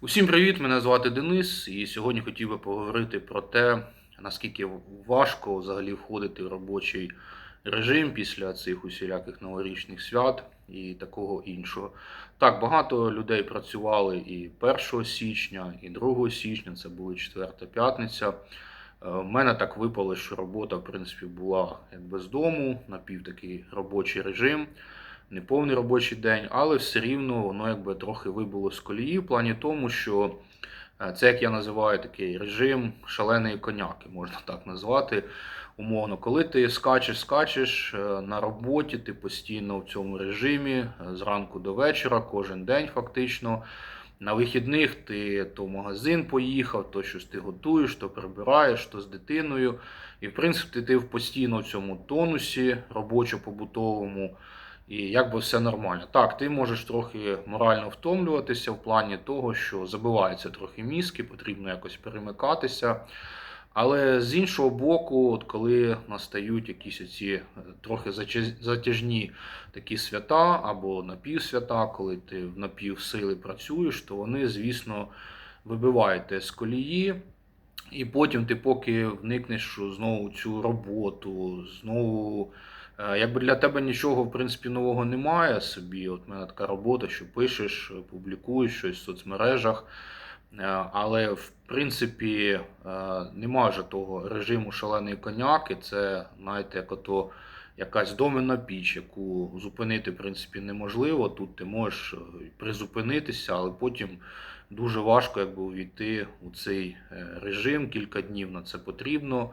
Усім привіт! Мене звати Денис, і сьогодні хотів би поговорити про те, наскільки важко взагалі входити в робочий режим після цих усіляких новорічних свят і такого іншого. Так, багато людей працювали і 1 січня, і 2 січня, це була четверта п'ятниця. Е, В мене так випало, що робота, в принципі, була якби з дому, напів такий робочий режим не повний робочий день, але все рівно воно якби трохи вибуло з колії в плані тому, що е, це, як я називаю, такий режим шаленої коняки, можна так назвати. Умовно, коли ти скачеш, скачеш е, на роботі, ти постійно в цьому режимі е, зранку до вечора, кожен день фактично. На вихідних ти то в магазин поїхав, то щось ти готуєш, то прибираєш, то з дитиною. І в принципі ти в постійно в цьому тонусі робочо-побутовому. І якби все нормально. Так, ти можеш трохи морально втомлюватися в плані того, що забиваються трохи мізки, потрібно якось перемикатися. Але з іншого боку, от коли настають якісь оці е, трохи затяжні такі свята або напівсвята, коли ти в напівсили працюєш, то вони, звісно, вибивають з колії. І потім ти поки вникнеш знову цю роботу, знову Якби для тебе нічого в принципі нового немає собі. От в мене така робота, що пишеш, публікуєш щось в соцмережах. Е, Але в принципі е, немає вже того режиму шаленої коняки. Це, знаєте, як ото якась домена піч, яку зупинити в принципі неможливо. Тут ти можеш е, призупинитися, але потім дуже важко якби увійти у цей е, режим. Кілька днів на це потрібно.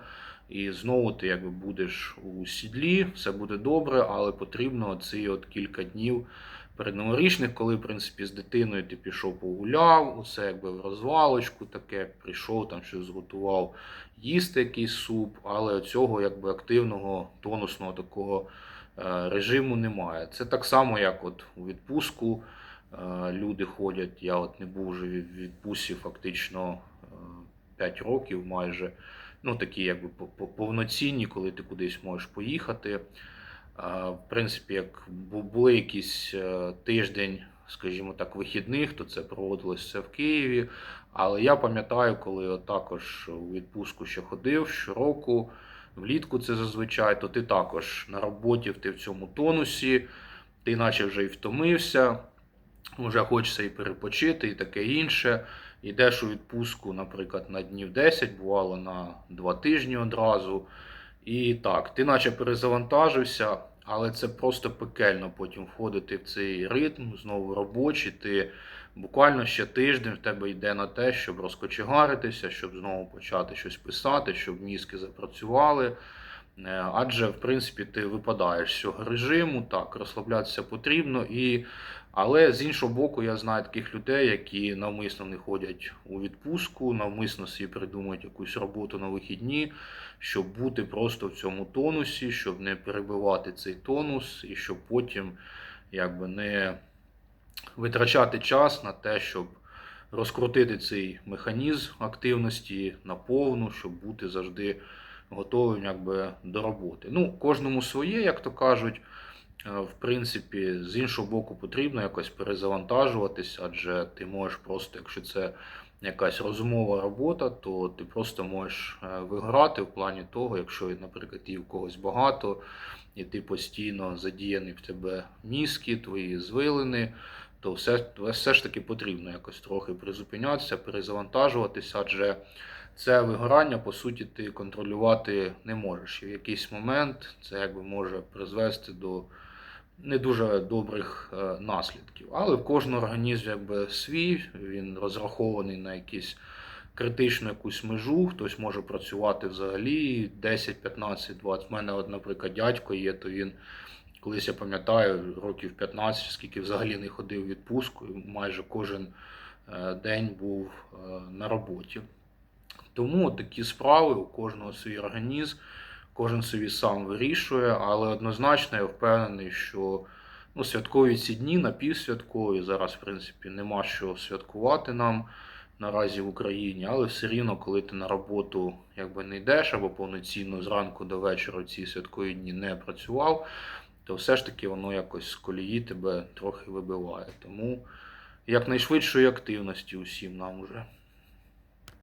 І знову ти якби будеш у сідлі, все буде добре, але потрібно ці от кілька днів перед новорічних, коли в принципі з дитиною ти пішов погуляв, усе якби в розвалочку, таке прийшов там щось зготував, їсти якийсь суп, але цього якби активного тонусного такого е, режиму немає. Це так само, як от у відпустку е, люди ходять. Я от не був вже в відпустці фактично е, 5 років майже ну, такі якби по- по- повноцінні, коли ти кудись можеш поїхати. В принципі, як бу- були якісь е, тиждень, скажімо так, вихідних, то це проводилося все в Києві. Але я пам'ятаю, коли також у відпустку ще ходив щороку, влітку це зазвичай, то ти також на роботі ти в цьому тонусі, ти наче вже і втомився, вже хочеться і перепочити, і таке інше. Йдеш у відпустку, наприклад, на днів 10, бувало на 2 тижні одразу. І так, ти наче перезавантажився, але це просто пекельно потім входити в цей ритм, знову робочий. Ти буквально ще тиждень в тебе йде на те, щоб розкочегаритися, щоб знову почати щось писати, щоб мізки запрацювали. Е, Адже, в принципі, ти випадаєш з цього режиму, так, розслаблятися потрібно. І... Але з іншого боку, я знаю таких людей, які навмисно не ходять у відпустку, навмисно собі придумують якусь роботу на вихідні, щоб бути просто в цьому тонусі, щоб не перебивати цей тонус, і щоб потім якби не витрачати час на те, щоб розкрутити цей механізм активності наповну, щоб бути завжди готовим якби, до роботи. Ну, кожному своє, як то кажуть. Е, В принципі, з іншого боку, потрібно якось перезавантажуватись, адже ти можеш просто, якщо це якась розумова робота, то ти просто можеш е, виграти в плані того, якщо, наприклад, і в когось багато, і ти постійно задіяний в тебе мізки, твої звилини, то все, все ж таки потрібно якось трохи призупинятися, перезавантажуватися, адже це вигорання, по суті, ти контролювати не можеш. І в якийсь момент це якби може призвести до не дуже добрих е, наслідків. Але в кожного організм якби свій, він розрахований на якісь критичну якусь межу, хтось може працювати взагалі 10, 15, 20. У мене, от, наприклад, дядько є, то він. Колись я пам'ятаю, років 15, скільки взагалі не ходив у відпустку, майже кожен е, день був е, на роботі. Тому такі справи у кожного свій організм, кожен собі сам вирішує, але однозначно я впевнений, що ну, святкові ці дні, напівсвяткові, зараз, в принципі, нема що святкувати нам наразі в Україні, але все рівно, коли ти на роботу якби не йдеш або повноцінно зранку до вечора ці святкові дні не працював, то все ж таки воно якось з колії тебе трохи вибиває. Тому якнайшвидшої активності усім нам уже.